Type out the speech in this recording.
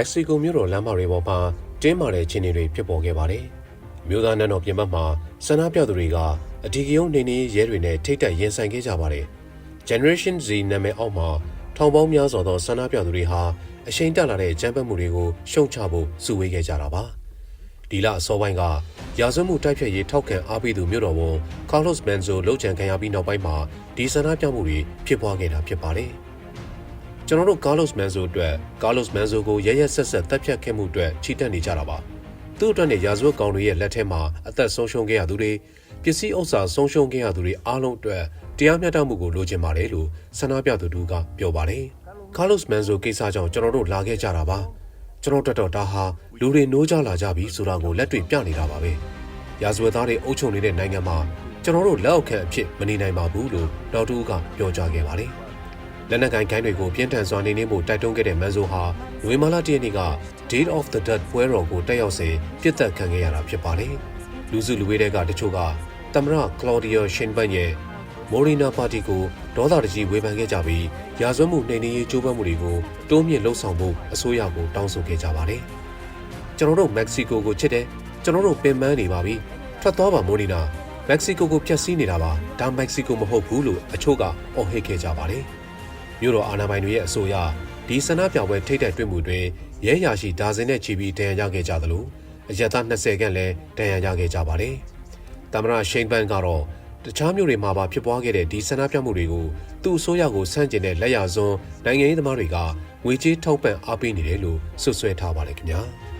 က္ကဆီကိုမြို့တော်လမ်းမတွေပေါ်မှာတင်းမာတဲ့ခြေအနေတွေဖြစ်ပေါ်ခဲ့ပါတယ်။မြို့သားနန်းတော်ပြင်ပမှာဆန္ဒပြသူတွေကအဒီကယုံနေနေရဲတွေနဲ့ထိတ်တက်ရင်ဆိုင်ခဲ့ကြပါတယ်။ Generation Z နာမည်အောက်မှာထောင်ပေါင်းများစွာသောဆန္ဒပြသူတွေဟာအရှိန်တက်လာတဲ့ကြမ်းဖက်မှုတွေကိုရှုံချဖို့စုဝေးခဲ့ကြတာပါ။ဒီလအစောပိုင်းကရာဇဝတ်မှုတိုက်ဖျက်ရေးထောက်ခံအားပေးသူမြို့တော်ဝန်ကာလော့စ်မန်ဇိုလှုပ်ချန်ခံရပြီးနောက်ပိုင်းမှာဒီဆန္ဒပြမှုတွေဖြစ်ပွားခဲ့တာဖြစ်ပါတယ်။ ကျွန်တော်တို့ကားလော့စ်မန်ဆိုအတွက်ကားလော့စ်မန်ဆိုကိုရရက်ဆက်ဆက်တပ်ဖြတ်ခဲ့မှုအတွက်ချီတက်နေကြတာပါသူ့အတွက်နဲ့ရာဇဝတ်ကောင်တွေရဲ့လက်ထဲမှာအသက်ဆုံးရှုံးခဲ့ရသူတွေပစ္စည်းဥစ္စာဆုံးရှုံးခဲ့ရသူတွေအားလုံးအတွက်တရားမျှတမှုကိုလိုချင်ပါတယ်လို့ဆန္ဒပြသူတို့ကပြောပါတယ်ကားလော့စ်မန်ဆိုကိစ္စကြောင့်ကျွန်တော်တို့လာခဲ့ကြတာပါကျွန်တော်တို့တော့ဒါဟာလူတွေနိုးကြလာကြပြီဆိုတာကိုလက်တွေ့ပြနေတာပါပဲရာဇဝတ်သားတွေအုပ်ချုပ်နေတဲ့နိုင်ငံမှာကျွန်တော်တို့လက်အောက်ခံအဖြစ်မနေနိုင်ပါဘူးလို့တော်တူကပြောကြားခဲ့ပါတယ် လက်နက်ကိုင်ဂိုင်းတွေကိုပြင်းထန်စွာနေနေမှုတိုက်တွန်းခဲ့တဲ့မန်ဆိုဟာနွေမာလာတည့်နေ့က Date of the Dead ပွဲတော်ကိုတက်ရောက်စဉ်ပြစ်ဒဏ်ခံခဲ့ရတာဖြစ်ပါတယ်။လူစုလူဝေးတွေကတချို့ကတမရကလော်ဒီယိုရှင်ဘတ်ရဲ့မိုရီနာပါတီကိုဒေါသတကြီးဝေဖန်ခဲ့ကြပြီးရာဇဝတ်မှုနှိမ်နင်းရေးကြိုးပမ်းမှုတွေကိုတိုးမြင့်လှုံ့ဆော်ဖို့အစိုးရကိုတောင်းဆိုခဲ့ကြပါတယ်။ကျွန်တော်တို့မက္ကဆီကိုကိုချစ်တယ်ကျွန်တော်တို့ပင်ပန်းနေပါပြီထွက်သွားပါမိုရီနာမက္ကဆီကိုကိုဖျက်ဆီးနေတာပါဒါမက္ကဆီကိုမဟုတ်ဘူးလို့အချို့ကအော်ဟစ်ခဲ့ကြပါတယ်။ မြို့တော်အာဏာပိုင်တွေရဲ့အဆိုအရဒီဆန္ဒပြပွဲထိတ်တိုက်တွေ့မှုတွင်ရဲရရှိဒါဇင်နဲ့ချီပြီးတန်ရရခဲ့ကြသလိုအရက်သား20ခန့်လည်းတန်ရရခဲ့ကြပါတယ်။တမရရှိန်ပန်ကတော့တခြားမြို့တွေမှာပါဖြစ်ပွားခဲ့တဲ့ဒီဆန္ဒပြမှုတွေကိုသူ့အစိုးရကိုဆန့်ကျင်တဲ့လက်ရစွန်းနိုင်ငံရေးသမားတွေကငွေကြေးထောက်ပံ့အားပေးနေတယ်လို့ဆွဆွဲထားပါတယ်ခင်ဗျာ။